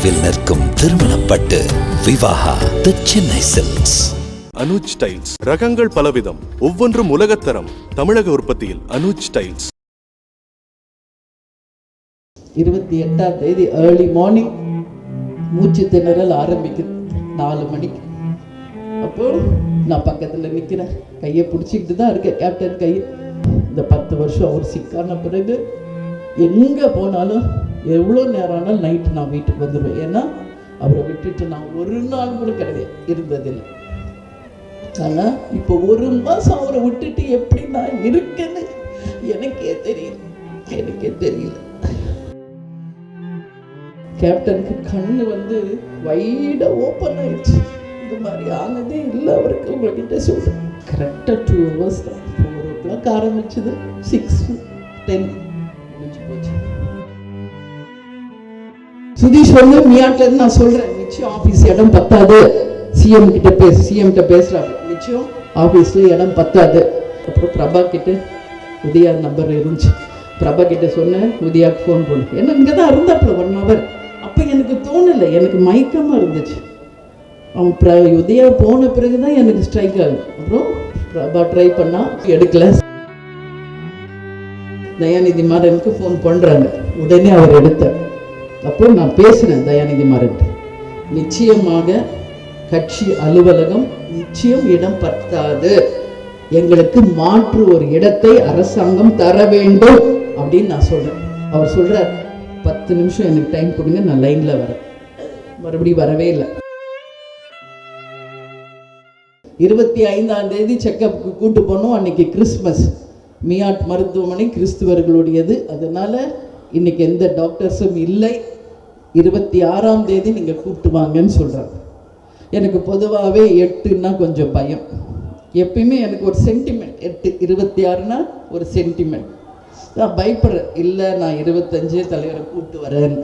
தொலைவில் நிற்கும் திருமணப்பட்டு Vivaha the Chennai Silks Anuj Tiles ரகங்கள் பலவிதம். ஒவ்வொன்றும் உலகத்தரம். தமிழக உற்பத்தியில் அனுஜ் டைல்ஸ் இருபத்தி எட்டாம் தேதி ஏர்லி மார்னிங் மூச்சு திணறல் ஆரம்பிக்குது. நாலு மணிக்கு. அப்போ நான் பக்கத்தில் நிற்கிறேன் கையை பிடிச்சிக்கிட்டு தான் இருக்கேன். கேப்டன் கையை. இந்த பத்து வருஷம் அவர் சிக்கான பிறகு எங்கே போனாலும் எவ்வளோ நேரம் ஆனாலும் நைட்டு நான் வீட்டுக்கு வந்துடுவேன் ஏன்னா அவரை விட்டுட்டு நான் ஒரு நாள் கூட கிடையாது இருந்ததில்லை ஆனால் இப்போ ஒரு மாதம் அவரை விட்டுட்டு எப்படி நான் இருக்கேன்னு எனக்கே தெரியல. எனக்கே தெரியல. கேப்டனுக்கு கண்ணு வந்து வைடாக ஓப்பன் ஆயிடுச்சு. இது மாதிரி ஆனதே இல்லை அவருக்கு. உங்ககிட்ட சொல்கிறேன் கரெக்டாக டூ ஹவர்ஸ் தான். ஃபோர் ஓ கிளாக் ஆரம்பிச்சது சிக்ஸ் டென் சுதீஷ் வந்து மியாட்ல இருந்து நான் சொல்றேன் நிச்சயம் ஆபீஸ் இடம் பத்தாது. சிஎம் கிட்ட பேச சிஎம் கிட்ட பேசுறாங்க நிச்சயம் ஆபீஸ்ல இடம் பத்தாது. அப்புறம் பிரபா கிட்ட உதயா நம்பர் இருந்துச்சு. பிரபா கிட்ட சொன்னேன் உதயாக்கு ஃபோன் பண்ணு. ஏன்னா இங்கே தான் இருந்தாப்புல ஒன் ஹவர் அப்போ எனக்கு தோணலை எனக்கு மயக்கமாக இருந்துச்சு. அவன் ப்ர உதயா போன பிறகு தான் எனக்கு ஸ்ட்ரைக் ஆகும் அப்புறம் பிரபா ட்ரை பண்ணா எடுக்கல. தயாநிதி மாறனுக்கு ஃபோன் பண்ணுறாங்க உடனே அவர் எடுத்தார். அப்போ நான் பேசினேன் தயாநிதி மாறன் நிச்சயமாக கட்சி அலுவலகம் நிச்சயம் இடம் பத்தாது. எங்களுக்கு மாற்று ஒரு இடத்தை அரசாங்கம் தர வேண்டும் அப்படின்னு நான் சொல்றேன். அவர் சொல்கிறார் பத்து நிமிஷம் எனக்கு டைம் கொடுங்க நான் லைன்ல வரேன். மறுபடியும் வரவே இல்லை. இருபத்தி ஐந்தாம் தேதி செக்கப்புக்கு கூட்டு போனோம் அன்னைக்கு கிறிஸ்மஸ் மியாட் மருத்துவமனை கிறிஸ்துவர்களுடையது. அதனால இன்னைக்கு எந்த டாக்டர்ஸும் இல்லை. இருபத்தி ஆறாம் தேதி நீங்கள் கூப்பிட்டு வாங்கன்னு சொல்கிறாங்க எனக்கு பொதுவாகவே எட்டுன்னா கொஞ்சம் பயம். எப்பயுமே எனக்கு ஒரு சென்டிமெண்ட் எட்டு இருபத்தி ஆறுனா ஒரு சென்டிமெண்ட் நான் பயப்படுறேன். இல்லை நான் இருபத்தஞ்சு தலைவரை கூப்பிட்டு வரேன்.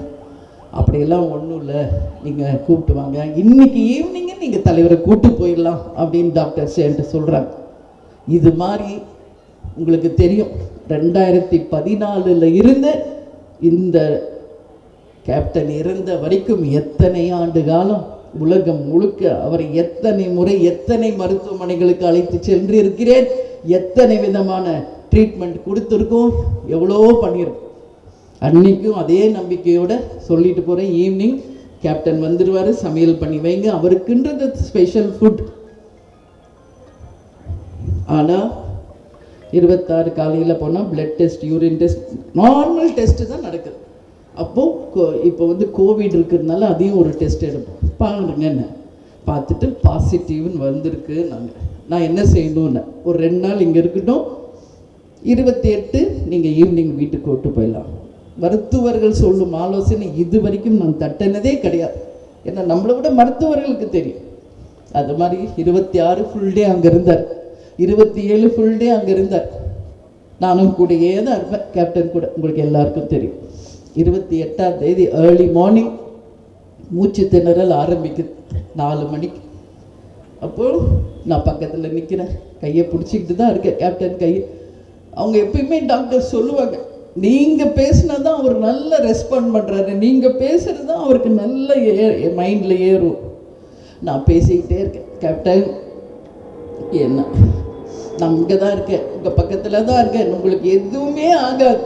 அப்படியெல்லாம் ஒன்றும் இல்லை. நீங்கள் கூப்பிட்டு வாங்க. இன்னைக்கு ஈவினிங்கு நீங்கள் தலைவரை கூப்பிட்டு போயிடலாம் அப்படின்னு டாக்டர்ஸ் என்கிட்ட சொல்கிறாங்க இது மாதிரி உங்களுக்கு தெரியும். ரெண்டாயிரத்தி பதினாலில் இருந்து இந்த கேப்டன் இறந்த வரைக்கும் எத்தனை ஆண்டு காலம் உலகம் முழுக்க அவரை எத்தனை முறை எத்தனை மருத்துவமனைகளுக்கு அழைத்து சென்று இருக்கிறேன் எத்தனை விதமான ட்ரீட்மெண்ட் கொடுத்துருக்கோம்? எவ்வளோ பண்ணியிருக்கோம். அன்னைக்கும் அதே நம்பிக்கையோட சொல்லிட்டு போகிறேன் ஈவினிங் கேப்டன் வந்துடுவார் சமையல் பண்ணி வைங்க. அவருக்குன்றது ஸ்பெஷல் ஃபுட் ஆனால் இருபத்தாறு காலையில் போனால் blood test urine test normal test தான் நடக்குது. அப்போது இப்போ வந்து கோவிட் இருக்கிறதுனால அதையும் ஒரு டெஸ்ட் எடுப்போம். பாருங்க என்ன? பார்த்துட்டு பாசிட்டிவ்னு வந்திருக்கு நாங்கள் நான் என்ன செய்யணும்னு? ஒரு ரெண்டு நாள் இங்கே இருக்கட்டும். இருபத்தி எட்டு நீங்கள் ஈவினிங் வீட்டுக்கு விட்டு போயிடலாம். மருத்துவர்கள் சொல்லும் ஆலோசனை இது வரைக்கும் நான் தட்டினதே கிடையாது. ஏன்னா நம்மளை விட மருத்துவர்களுக்கு தெரியும். அது மாதிரி இருபத்தி ஆறு ஃபுல் டே அங்கே இருந்தார். இருபத்தி ஏழு ஃபுல் டே அங்கே இருந்தார். நானும் கூடயே தான் இருப்பேன். கேப்டன் கூட. உங்களுக்கு எல்லாருக்கும் தெரியும். இருபத்தி எட்டாம் தேதி ஏர்லி மார்னிங் மூச்சு திணறல் ஆரம்பிக்குது. நாலு மணிக்கு. அப்போ நான் பக்கத்தில் நிற்கிறேன் கையை பிடிச்சிக்கிட்டு தான் இருக்கேன். கேப்டன் கையை அவங்க எப்பயுமே டாக்டர் சொல்லுவாங்க நீங்கள் பேசினா தான் அவர் நல்ல ரெஸ்பாண்ட் பண்ணுறாரு நீங்கள் பேசுகிறது தான் அவருக்கு நல்ல ஏ மைண்டில் ஏறும். நான் பேசிக்கிட்டே இருக்கேன். கேப்டன் என்ன? நான் இங்கே தான் இருக்கேன். உங்கள் பக்கத்தில் தான் இருக்கேன். உங்களுக்கு எதுவுமே ஆகாது.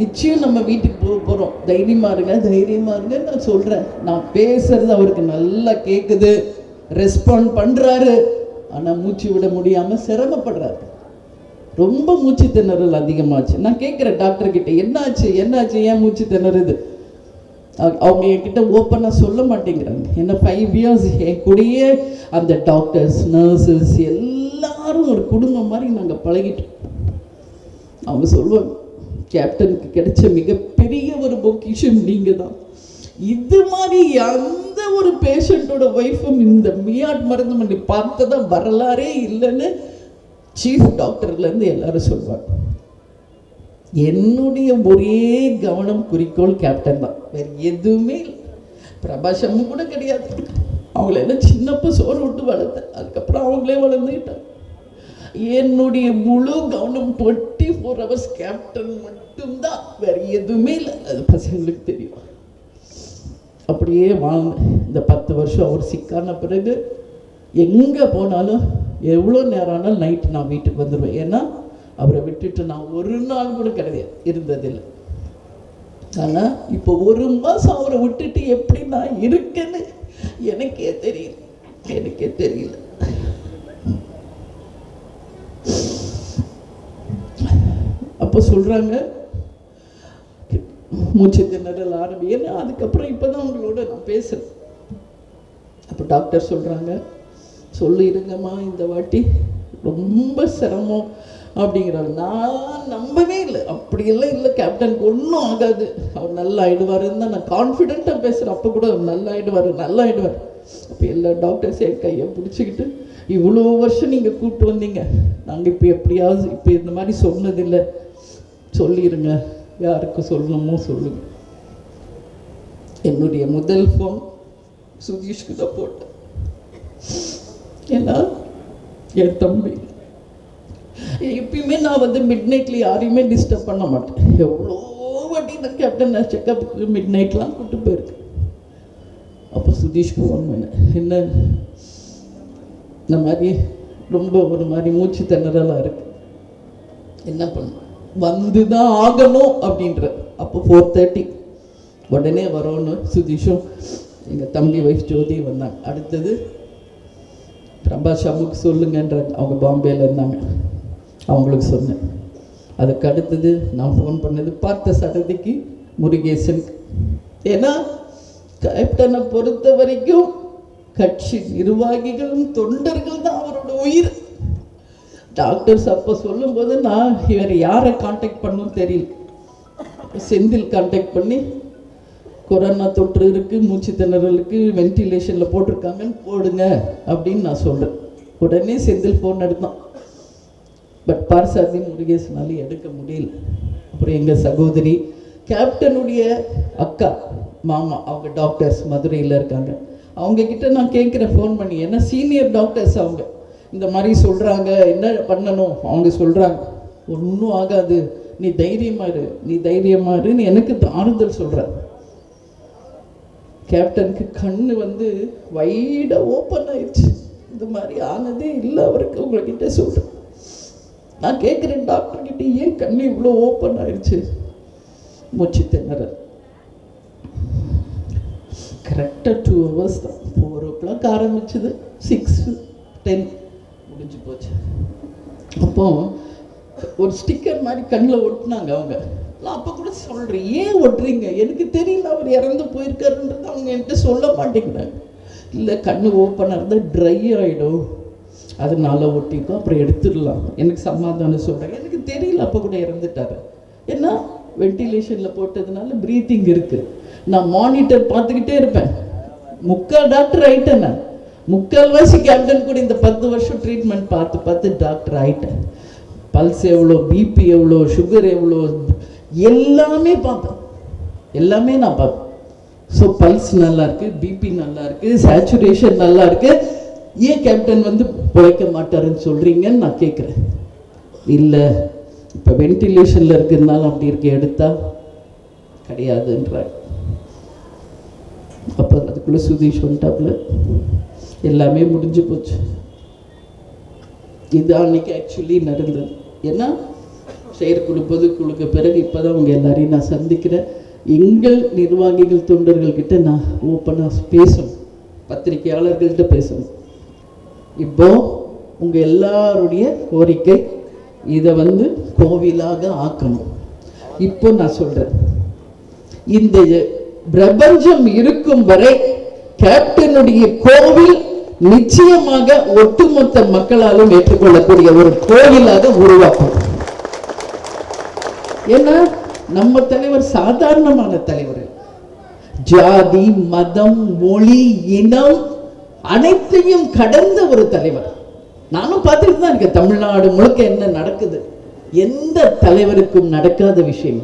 நிச்சயம் நம்ம வீட்டுக்கு போக போகிறோம் தைரியமாக இருங்க தைரியமாக இருங்க நான் சொல்கிறேன் நான் பேசுறது அவருக்கு நல்லா கேட்குது ரெஸ்பாண்ட் பண்ணுறாரு ஆனால் மூச்சு விட முடியாமல் சிரமப்படுறாரு. ரொம்ப மூச்சு திணறல் அதிகமாச்சு. நான் கேட்குறேன் டாக்டர்கிட்ட என்னாச்சு? என்னாச்சு? ஏன் மூச்சு திணறுது? அவங்க என்கிட்ட ஓப்பனாக சொல்ல மாட்டேங்கிறாங்க. என்ன ஃபைவ் இயர்ஸ் என் கூடயே அந்த டாக்டர்ஸ் நர்சஸ் எல்லாரும் ஒரு குடும்பம் மாதிரி நாங்கள் பழகிட்டோம். அவங்க சொல்லுவாங்க கேப்டனுக்கு கிடைச்ச மிகப்பெரிய ஒரு பொக்கிஷம் நீங்கள் தான் இது மாதிரி எந்த ஒரு பேஷண்ட்டோட ஒய்ஃபும் இந்த மியாட் மருத்துவமனை பார்த்ததா வரலாறே இல்லைன்னு சீஃப் டாக்டர்லேருந்து எல்லாரும் சொல்லுவாங்க. என்னுடைய ஒரே கவனம் குறிக்கோள் கேப்டன் தான். வேற எதுவுமே இல்லை. பிரபாஷமும் கூட கிடையாது. அவங்கள என்ன சின்னப்ப சோறு விட்டு வளர்த்தேன். அதுக்கப்புறம் அவங்களே வளர்ந்துக்கிட்டாங்க என்னுடைய முழு கவனம் டுவெண்ட்டி ஃபோர் ஹவர்ஸ் கேப்டன் மட்டும்தான். வேற எதுவுமே இல்லை. அது பசங்களுக்கு தெரியும். அப்படியே வாழ்ந்து இந்த பத்து வருஷம் அவர் சிக்கான பிறகு எங்கே போனாலும் எவ்வளோ நேரம் ஆனாலும் நைட்டு நான் வீட்டுக்கு வந்துடுவேன் ஏன்னா அவரை விட்டுட்டு நான் ஒரு நாள் கூட கிடையாது இருந்ததில்லை. ஆனால் இப்போ ஒரு மாதம் அவரை விட்டுட்டு எப்படி நான் இருக்கேன்னு எனக்கே தெரியல. எனக்கே தெரியல. அப்போ சொல்கிறாங்க மூச்சு திணறல் ஆரம்பியன்னு அதுக்கப்புறம் இப்போ தான் உங்களோட நான் பேசுகிறேன் அப்போ டாக்டர் சொல்கிறாங்க சொல்லிடுங்கம்மா இந்த வாட்டி ரொம்ப சிரமம் அப்படிங்கிறாங்க நான் நம்பவே இல்லை. அப்படியெல்லாம் இல்லை கேப்டனுக்கு ஒன்றும் ஆகாது. அவர் நல்லா ஆயிடுவாருன்னு தான் நான் கான்ஃபிடெண்ட்டாக பேசுகிறேன் அப்போ கூட அவர் நல்லா ஆயிடுவார் நல்லா ஆயிடுவார் அப்போ எல்லா டாக்டர்ஸ் என் கையை பிடிச்சிக்கிட்டு இவ்வளோ வருஷம் நீங்கள் கூப்பிட்டு வந்தீங்க. நாங்கள் இப்போ எப்படியாவது இப்போ இந்த மாதிரி சொன்னதில்லை. சொல்லிடுங்க யாருக்கு சொல்லணுமோ சொல்லுங்கள் என்னுடைய முதல் ஃபோன் சுதீஷ்க்கு தான் போட்டேன். ஏன்னா என் தம்பி. எப்பயுமே நான் வந்து மிட் நைட்ல யாரையுமே டிஸ்டர்ப் பண்ண மாட்டேன். எவ்வளோ வாட்டி நான் கேப்டன் செக்கப்புக்கு மிட் நைட்லாம் கூப்பிட்டு போயிருக்கேன். அப்போ சுதீஷ்க்கு ஃபோன் பண்ணேன். என்ன? இந்த மாதிரி ரொம்ப ஒரு மாதிரி மூச்சு திணறலாக இருக்கு. என்ன பண்ணுவேன் வந்து தான் ஆகணும் அப்படின்ற. அப்போ ஃபோர் தேர்ட்டி உடனே வரோன்னு சுதீஷும் எங்கள் தம்பி வைஃப் ஜோதி வந்தாங்க. அடுத்தது பிரபா ஷாமுக்கு சொல்லுங்கன்றாங்க அவங்க பாம்பேல இருந்தாங்க. அவங்களுக்கு சொன்னேன். அதுக்கு அடுத்தது நான் ஃபோன் பண்ணது பார்த்த சடதிக்கு முருகேசன். ஏன்னா கேப்டனை பொறுத்த வரைக்கும் கட்சி நிர்வாகிகளும் தொண்டர்கள் தான் அவரோட உயிர். டாக்டர்ஸ் அப்போ சொல்லும்போது நான் இவர் யாரை காண்டாக்ட் பண்ணணும் தெரியல. செந்தில் காண்டாக்ட் பண்ணி கொரோனா தொற்று இருக்குது மூச்சு திணறலுக்கு வென்டிலேஷனில் போட்டிருக்காங்கன்னு போடுங்க அப்படின்னு நான் சொல்கிறேன் உடனே செந்தில் ஃபோன் எடுத்தான். பட் பார்சாதி முருகேசனால எடுக்க முடியல. அப்புறம் எங்கள் சகோதரி கேப்டனுடைய அக்கா மாமா அவங்க டாக்டர்ஸ் மதுரையில் இருக்காங்க. அவங்கக்கிட்ட நான் கேட்குறேன் ஃபோன் பண்ணி ஏன்னா சீனியர் டாக்டர்ஸ் அவங்க? இந்த மாதிரி சொல்கிறாங்க என்ன பண்ணணும்? அவங்க சொல்கிறாங்க ஒன்றும் ஆகாது. நீ தைரியமா இரு. நீ தைரியமா இருன்னு எனக்கு ஆறுதல் சொல்கிறார் கேப்டனுக்கு கண்ணு வந்து வைடாக ஓப்பன் ஆயிடுச்சு. இந்த மாதிரி ஆனதே இல்லை அவருக்கு. உங்ககிட்ட சொல்கிறேன் நான் கேட்குறேன் டாக்டர்கிட்ட ஏன் கண்ணு இவ்வளோ ஓப்பன் ஆயிடுச்சு? மூச்சு திணறல். கரெக்டாக டூ ஹவர்ஸ் தான். ஃபோர் ஓ கிளாக் ஆரம்பிச்சது சிக்ஸ் டென் முடிஞ்சு போச்சு. அப்போ ஒரு ஸ்டிக்கர் மாதிரி கண்ணில் ஒட்டினாங்க அவங்க. நான் அப்போ கூட சொல்கிறேன் ஏன் ஒட்டுறீங்க? எனக்கு தெரியல அவர் இறந்து போயிருக்காருன்றது அவங்க என்கிட்ட சொல்ல மாட்டேங்கிறாங்க. இல்லை கண்ணு ஓப்பனாக இருந்தால் ட்ரை ஆகிடும் அதனால ஒட்டிக்கும் அப்புறம் எடுத்துடலாம். எனக்கு சமாதானம் சொல்கிறாங்க எனக்கு தெரியல அப்போ கூட இறந்துட்டாரு. ஏன்னா வென்டிலேஷனில் போட்டதுனால ப்ரீத்திங் இருக்குது நான் மானிட்டர் பார்த்துக்கிட்டே இருப்பேன். முக்கால் டாக்டர் ஆயிட்டேன் நான். முக்கால்வாசி கேப்டன் கூட இந்த பத்து வருஷம் ட்ரீட்மெண்ட் பார்த்து பார்த்து டாக்டர் ஆயிட்டேன் பல்ஸ் எவ்வளோ பிபி எவ்வளோ சுகர் எவ்வளோ எல்லாமே பார்ப்பேன் எல்லாமே நான் பார்ப்பேன் ஸோ பல்ஸ் நல்லா இருக்கு பிபி நல்லா இருக்கு சேச்சுரேஷன் நல்லா இருக்கு. ஏன் கேப்டன் வந்து பிழைக்க மாட்டாருன்னு சொல்றீங்கன்னு நான் கேட்குறேன். இல்லை இப்போ வென்டிலேஷனில் இருக்கிறதுனால அப்படி இருக்கு எடுத்தா கிடையாதுன்றார். அப்போ அதுக்குள்ளே சுதீஷ் வந்துட்டாப்புல எல்லாமே முடிஞ்சு போச்சு. இது அன்னைக்கு ஆக்சுவலி நடந்தது. ஏன்னா செயற்குழு பொதுக்குழுக்கு பிறகு இப்போ தான் உங்கள் எல்லாரையும் நான் சந்திக்கிறேன். எங்கள் நிர்வாகிகள் தொண்டர்கள் கிட்ட நான் ஓப்பனாக பேசணும். பத்திரிகையாளர்கள்ட்ட பேசணும். இப்போ உங்கள் எல்லாருடைய கோரிக்கை இதை வந்து கோவிலாக ஆக்கணும். இப்போ நான் சொல்கிறேன் இந்த பிரபஞ்சம் இருக்கும் வரை கேப்டனுடைய கோவில் நிச்சயமாக ஒட்டுமொத்த மக்களாலும் ஏற்றுக்கொள்ளக்கூடிய ஒரு கோவிலாக உருவாக்கும். ஏன்னா நம்ம தலைவர் சாதாரணமான தலைவர். ஜாதி மதம் மொழி இனம் அனைத்தையும் கடந்த ஒரு தலைவர். நானும் பார்த்துட்டு தான் இருக்கேன். தமிழ்நாடு முழுக்க என்ன நடக்குது? எந்த தலைவருக்கும் நடக்காத விஷயம்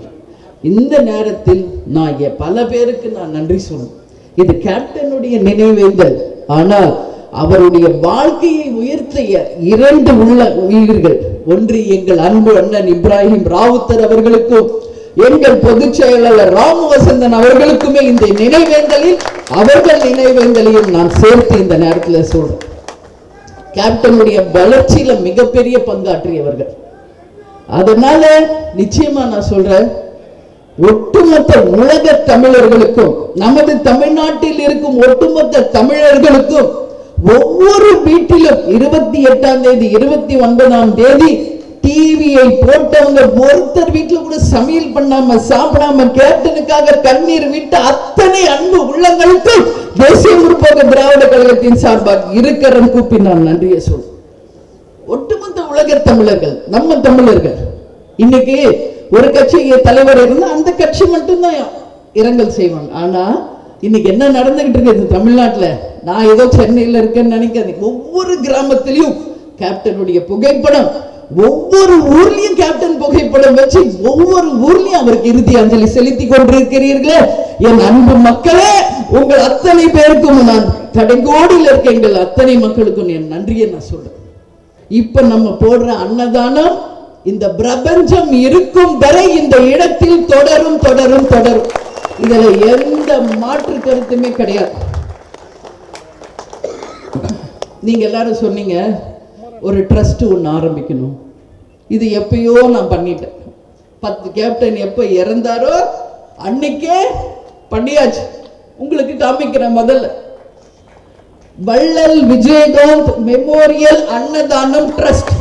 இந்த நேரத்தில் நான் பல பேருக்கு நான் நன்றி சொல்லணும். இது கேப்டனுடைய நினைவேந்தல். ஆனால் அவருடைய வாழ்க்கையை உயர்த்திய இரண்டு உள்ள உயிர்கள் ஒன்று எங்கள் அன்பு அண்ணன் இப்ராஹிம் ராவுத்தர் அவர்களுக்கும் எங்கள் பொதுச் செயலாளர் ராமவசந்தன் அவர்களுக்குமே இந்த நினைவேந்தலில் அவர்கள் நினைவேந்தலையும் நான் சேர்த்து இந்த நேரத்தில் சொல்றேன். கேப்டனுடைய வளர்ச்சியில மிகப்பெரிய பங்காற்றியவர்கள். அதனால நிச்சயமா நான் சொல்றேன் ஒட்டுமொத்த உலக தமிழர்களுக்கும் நமது தமிழ்நாட்டில் இருக்கும் ஒட்டுமொத்த தமிழர்களுக்கும் ஒவ்வொரு வீட்டிலும் இருபத்தி எட்டாம் தேதி இருபத்தி ஒன்பதாம் தேதி டிவியை போட்டவங்க ஒருத்தர் வீட்டுல கூட சமையல் பண்ணாம சாப்பிடாம கேப்டனுக்காக கண்ணீர் விட்டு அத்தனை அன்பு உள்ளங்களுக்கு தேசிய முற்போக்கு திராவிட கழகத்தின் சார்பாக இருக்கிற கூப்பி நான் நன்றியை சொல் ஒட்டுமொத்த உலக தமிழர்கள் நம்ம தமிழர்கள் இன்னைக்கு ஒரு கட்சி தலைவர் இருந்தா அந்த கட்சி மட்டும்தான் இரங்கல் செய்வாங்க. ஆனா இன்னைக்கு என்ன நடந்துகிட்டு இருக்குது தமிழ்நாட்டுல? நான் ஏதோ சென்னையில இருக்கேன்னு நினைக்காதீங்க. ஒவ்வொரு கிராமத்திலையும் கேப்டனுடைய புகைப்படம் ஒவ்வொரு ஊர்லயும் கேப்டன் புகைப்படம் வச்சு ஒவ்வொரு ஊர்லயும் அவருக்கு இறுதி அஞ்சலி செலுத்தி கொண்டிருக்கிறீர்களே. என் அன்பு மக்களே உங்கள் அத்தனை பேருக்கும் நான் கடைகோடியில் இருக்க எங்கள் அத்தனை மக்களுக்கும் என் நன்றியை நான் சொல்றேன். இப்ப நம்ம போடுற அன்னதானம் இந்த பிரபஞ்சம் இருக்கும் வரை இந்த இடத்தில் தொடரும் தொடரும் தொடரும். இதுல எந்த மாற்று கருத்துமே கிடையாது. நீங்க எல்லாரும் சொன்னீங்க ஒரு ட்ரஸ்ட் ஒன்று ஆரம்பிக்கணும். இது எப்பயோ நான் பண்ணிட்டேன். பத்து கேப்டன் எப்போ இறந்தாரோ அன்னைக்கே பண்ணியாச்சு. உங்களுக்கு காமிக்கிறேன் முதல்ல. வள்ளல் விஜயகாந்த் மெமோரியல் அன்னதானம் ட்ரஸ்ட்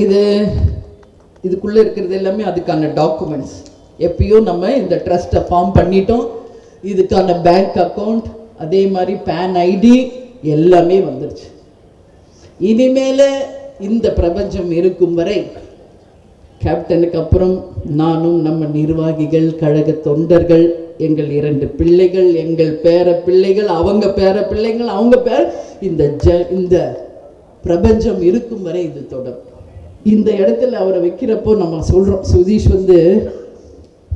இது இதுக்குள்ளே இருக்கிறது எல்லாமே அதுக்கான டாக்குமெண்ட்ஸ் எப்பயோ நம்ம இந்த ட்ரஸ்ட்டை ஃபார்ம் பண்ணிட்டோம். இதுக்கான பேங்க் அக்கவுண்ட் அதே மாதிரி பேன் ஐடி எல்லாமே வந்துருச்சு. இனிமேல இந்த பிரபஞ்சம் இருக்கும் வரை கேப்டனுக்கு அப்புறம் நானும் நம்ம நிர்வாகிகள் கழக தொண்டர்கள் எங்கள் இரண்டு பிள்ளைகள் எங்கள் பேர பிள்ளைகள் அவங்க பேர பிள்ளைகள் அவங்க பேர் இந்த ஜ இந்த பிரபஞ்சம் இருக்கும் வரை இது தொடரும். இந்த இடத்துல அவரை வைக்கிறப்போ நம்ம சொல்றோம். சுதீஷ் வந்து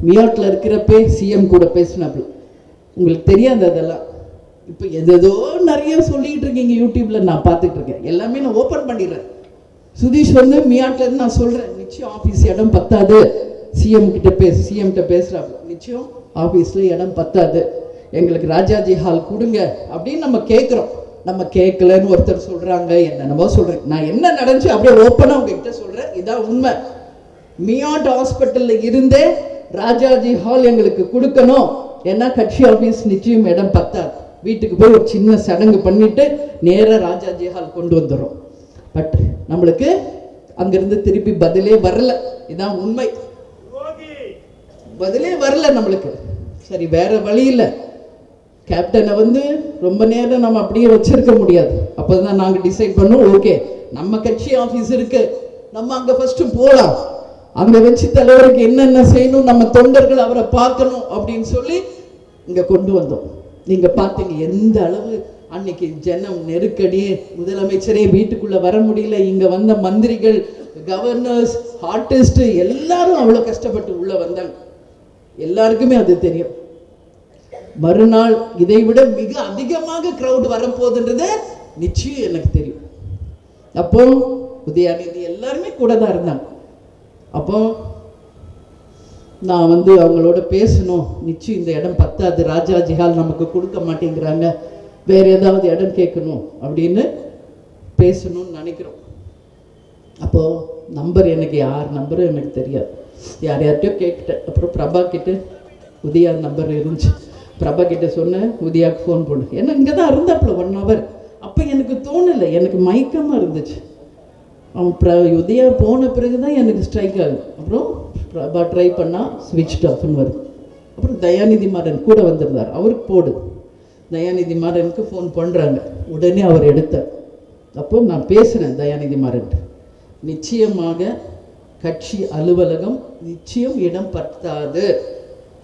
மியாட்டில் இருக்கிறப்பே சிஎம் கூட பேசினாப்புல உங்களுக்கு தெரியாது அதெல்லாம். இப்போ எதோ நிறைய சொல்லிட்டு இருக்கீங்க யூடியூப்ல நான் பார்த்துட்டு இருக்கேன். எல்லாமே நான் ஓப்பன் பண்ணிடுறேன். சுதீஷ் வந்து மியாட்ல இருந்து நான் சொல்றேன். நிச்சயம் ஆபீஸ் இடம் பத்தாது. சிஎம் கிட்ட பேச சிஎம் கிட்ட நிச்சயம் ஆபீஸ்ல இடம் பத்தாது. எங்களுக்கு ராஜாஜி ஹால் கொடுங்க அப்படின்னு நம்ம கேட்குறோம் நம்ம கேட்கலன்னு ஒருத்தர் சொல்றாங்க என்னென்னமோ சொல்கிறேன் நான் என்ன நடந்துச்சு அப்படியே ஓப்பனாக உங்ககிட்ட சொல்றேன். இதான் உண்மை. மியாட் ஹாஸ்பிட்டல்ல இருந்தே ராஜாஜி ஹால் எங்களுக்கு கொடுக்கணும். ஏன்னா கட்சி ஆஃபீஸ் நிச்சயம் இடம் பத்தாது. வீட்டுக்கு போய் ஒரு சின்ன சடங்கு பண்ணிட்டு நேராக ராஜாஜி ஹால் கொண்டு வந்துடும் பட் நம்மளுக்கு அங்கேருந்து திருப்பி பதிலே வரல. இதான் உண்மை. பதிலே வரல நம்மளுக்கு. சரி வேற வழி இல்லை. கேப்டனை வந்து ரொம்ப நேரம் நம்ம அப்படியே வச்சிருக்க முடியாது. அப்போதான் நாங்கள் டிசைட் பண்ணோம் ஓகே நம்ம கட்சி ஆஃபீஸ் இருக்கு. நம்ம அங்கே ஃபஸ்ட்டு போகலாம் அங்கே வச்சு தலைவருக்கு என்னென்ன செய்யணும் நம்ம தொண்டர்கள் அவரை பார்க்கணும் அப்படின்னு சொல்லி இங்கே கொண்டு வந்தோம். நீங்க பார்த்தீங்க எந்த அளவு அன்னைக்கு ஜனம் நெருக்கடி முதலமைச்சரே வீட்டுக்குள்ள வர முடியல. இங்க வந்த மந்திரிகள் கவர்னர்ஸ் ஆர்டிஸ்ட் எல்லாரும் அவ்வளவு கஷ்டப்பட்டு உள்ள வந்தாங்க. எல்லாருக்குமே அது தெரியும். மறுநாள் இதை விட மிக அதிகமாக க்ரௌடு வரப்போகுதுன்றது நிச்சயம் எனக்கு தெரியும். அப்போ உதயாநிதி எல்லாருமே கூட தான் இருந்தாங்க. அப்போ நான் வந்து அவங்களோட பேசணும். நிச்சயம் இந்த இடம் பத்தாது. ராஜா ஜிஹால் நமக்கு கொடுக்க மாட்டேங்கிறாங்க. வேற ஏதாவது இடம் கேட்கணும் அப்படின்னு பேசணும்னு நினைக்கிறோம். அப்போ நம்பர் எனக்கு யார்? நம்பரும் எனக்கு தெரியாது. யார் யார்கிட்டயோ கேட்டுட்டேன். அப்புறம் பிரபா கிட்ட உதயா நம்பர் இருந்துச்சு. பிரபா கிட்ட சொன்னேன் உதயாவுக்கு ஃபோன் பண்ணு ஏன்னா இங்கே தான் இருந்தாப்புல ஒன் ஹவர் அப்போ எனக்கு தோணலை எனக்கு மயக்கமாக இருந்துச்சு. அவன் ப்ர உதயா போன பிறகு தான் எனக்கு ஸ்ட்ரைக் ஆகுது. அப்புறம் பிரபா ட்ரை பண்ணால் ஸ்விட்ச் ஆஃப்னு வருது. அப்புறம் தயாநிதி மாறன் கூட வந்திருந்தார். அவருக்கு போடு. தயாநிதி மாறனுக்கு ஃபோன் பண்ணுறாங்க உடனே அவர் எடுத்தார். அப்போ நான் பேசுகிறேன் தயாநிதி மாறன் நிச்சயமாக கட்சி அலுவலகம் நிச்சயம் இடம் பத்தாது.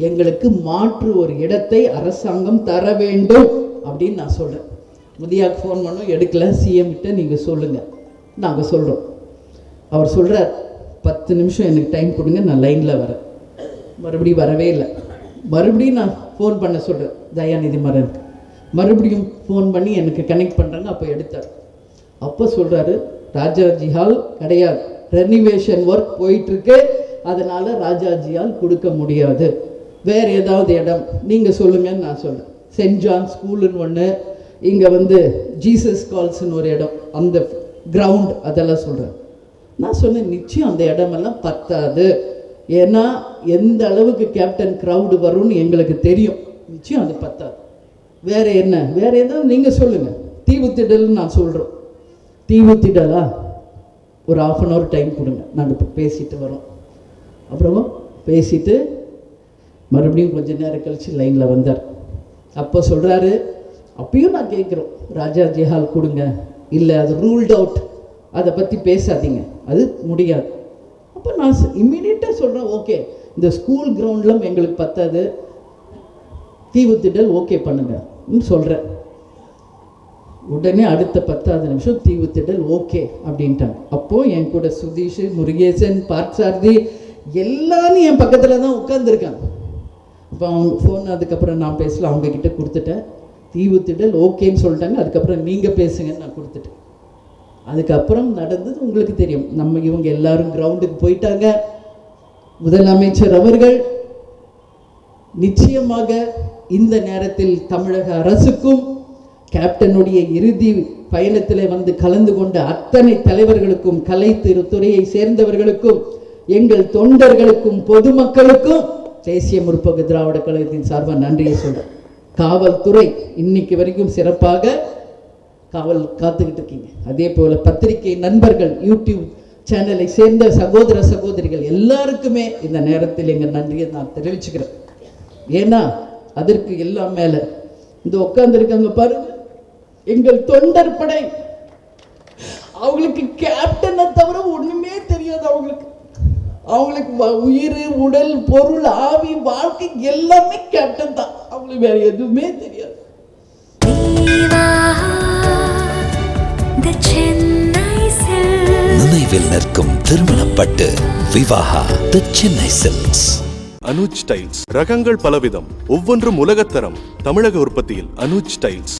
எங்களுக்கு மாற்று ஒரு இடத்தை அரசாங்கம் தர வேண்டும் அப்படின்னு நான் சொல்கிறேன் முதியாக்கு ஃபோன் பண்ணோம் எடுக்கல. சிஎம் கிட்ட நீங்கள் சொல்லுங்கள் நாங்கள் சொல்கிறோம் அவர் சொல்கிறார் பத்து நிமிஷம் எனக்கு டைம் கொடுங்க நான் லைனில் வரேன். மறுபடியும் வரவே இல்லை. மறுபடியும் நான் ஃபோன் பண்ண சொல்கிறேன் தயாநிதி மரனுக்கு மறுபடியும் ஃபோன் பண்ணி எனக்கு கனெக்ட் பண்ணுறாங்க அப்போ எடுத்தார். அப்போ சொல்கிறாரு ராஜாஜி ஹால் கிடையாது. ரெனிவேஷன் ஒர்க் போயிட்டுருக்கு அதனால் ராஜாஜி ஹால் கொடுக்க முடியாது. வேறு ஏதாவது இடம் நீங்கள் சொல்லுங்கன்னு நான் சொல்கிறேன் சென்ட் ஜான் ஸ்கூலுன்னு ஒன்று இங்கே வந்து ஜீசஸ் கால்ஸ்னு ஒரு இடம் அந்த கிரவுண்ட் அதெல்லாம் சொல்கிறேன் நான் சொன்னேன் நிச்சயம் அந்த இடமெல்லாம் பத்தாது. ஏன்னா எந்த அளவுக்கு கேப்டன் க்ரௌடு வரும்னு எங்களுக்கு தெரியும். நிச்சயம் அது பத்தாது. வேற என்ன? வேற ஏதாவது நீங்கள் சொல்லுங்கள் தீவுத்திடல்னு நான் சொல்கிறோம் தீவுத்திடலா ஒரு ஆஃப் அன் ஹவர் டைம் கொடுங்க. நாங்கள் இப்போ பேசிட்டு வரோம். அப்புறமா பேசிட்டு மறுபடியும் கொஞ்ச நேரம் கழிச்சு லைனில் வந்தார். அப்போ சொல்கிறாரு அப்பயும் நான் கேட்குறோம். ராஜா ஜெஹால் கொடுங்க. இல்லை அது ரூல்ட் அவுட் அதை பற்றி பேசாதீங்க. அது முடியாது. அப்போ நான் இம்மீடியட்டாக சொல்கிறேன் ஓகே. இந்த ஸ்கூல் கிரவுண்டில் எங்களுக்கு பத்தாது. தீவுத்திடல் ஓகே பண்ணுங்கன்னு சொல்கிறேன் உடனே அடுத்த பத்தாவது நிமிஷம் தீவுத்திடல் ஓகே அப்படின்ட்டாங்க. அப்போது என் கூட சுதீஷ் முருகேசன் பார்த்சாரதி எல்லாரும் என் பக்கத்தில் தான் உட்காந்துருக்காங்க இப்போ அவங்க ஃபோன் அதுக்கப்புறம் நான் பேசல அவங்க கிட்ட கொடுத்துட்டேன் தீவுத்திடல் ஓகேன்னு சொல்லிட்டாங்க. அதுக்கப்புறம் நீங்கள் பேசுங்கன்னு நான் கொடுத்துட்டேன். அதுக்கப்புறம் நடந்தது உங்களுக்கு தெரியும். நம்ம இவங்க எல்லாரும் கிரவுண்டுக்கு போயிட்டாங்க. முதலமைச்சர் அவர்கள் நிச்சயமாக இந்த நேரத்தில் தமிழக அரசுக்கும் கேப்டனுடைய இறுதி பயணத்தில் வந்து கலந்து கொண்ட அத்தனை தலைவர்களுக்கும் கலை திரு துறையை சேர்ந்தவர்களுக்கும் எங்கள் தொண்டர்களுக்கும் பொதுமக்களுக்கும் தேசிய முற்போக்கு திராவிட கழகத்தின் சார்பாக நன்றியை சொல்கிறேன் காவல்துறை இன்னைக்கு வரைக்கும் சிறப்பாக காவல் காத்துக்கிட்டு இருக்கீங்க. அதே போல பத்திரிகை நண்பர்கள் யூடியூப் சேனலை சேர்ந்த சகோதர சகோதரிகள் எல்லாருக்குமே இந்த நேரத்தில் எங்கள் நன்றியை நான் தெரிவிச்சுக்கிறேன். ஏன்னா அதற்கு எல்லாம் மேலே இந்த உட்காந்துருக்காங்க பாருங்க. எங்கள் தொண்டர் படை. அவங்களுக்கு கேப்டனை தவிர ஒன்றுமே தெரியாது அவங்களுக்கு. அவங்களுக்கு உயிர் உடல் பொருள் ஆவி வாழ்க்கை எல்லாமே கேப்டன் தான். அவங்களுக்கு வேற எதுவுமே தெரியாது. நினைவில் நிற்கும் திருமணப்பட்டு Vivaha the Chennai Silks Anuj Tiles ரகங்கள் பலவிதம் ஒவ்வொன்றும் உலகத்தரம். தமிழக உற்பத்தியில் அனுஜ் டைல்ஸ்.